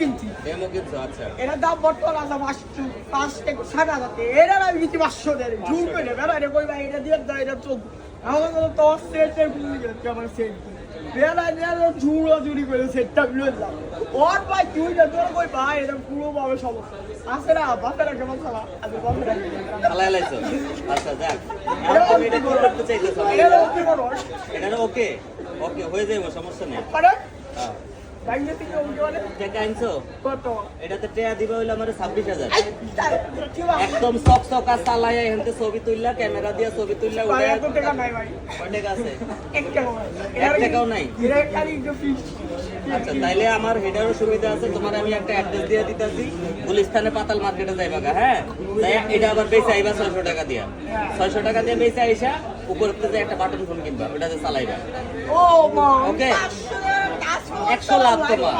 কিনছি। ডেমো কিনছো আচ্ছা। এটার দাম বর্তমান পাঁচ থেকে ষাট হাজার এরা আমি কিছু পাঁচশো দেয় জুম করে বেড়া এটা কই ভাই এটা দিয়ে দেয় এটা চোখ। আমার তো তোর সেটের ভুলে যাচ্ছে আমার সেট ঝুড়ো করে সেটটা বিরোধলাম ওর ভাই তুই না তোর কই ভাই এটা পুরো পাবে সমস্যা। না লাইছো আচ্ছা যাক। এটা করতে চাইতেছো। এটা কি করো। এটা ওকে? ওকে হয়ে যাবে সমস্যা নেই। পারে? হ্যাঁ। ব্যাংকে থেকে উঠে বলে টাকা আনছো? কত? এটাতে টেয়া দিবে হইল আমার ছাব্বিশ হাজার? একদম চালাইয়া ছবি তুললা ক্যামেরা দিয়া ছবি তুললা উঠে এত টাকা নাই ভাই। টাকা আছে? এক টাকাও নাই। এক টাকাও নাই? এটা খালি একটু ফিক্স আচ্ছা তাইলে আমার হেডারও সুবিধা আছে তোমার আমি একটা অ্যাড্রেস দিয়ে দিতেছি। গুলিস্তানে পাতাল মার্কেটে যাইবা হ্যাঁ? এটা আবার বেচে আইবা ছয়শো টাকা দিয়া। ছয়শো টাকা দিয়ে বেচে আইসা উপর থেকে একটা বাটন ফোন কিনবা ওটাতে চালাইবা। ও মা Okay. পাঁচশো টাকা, পাঁচশো একশো টাকা তোমার।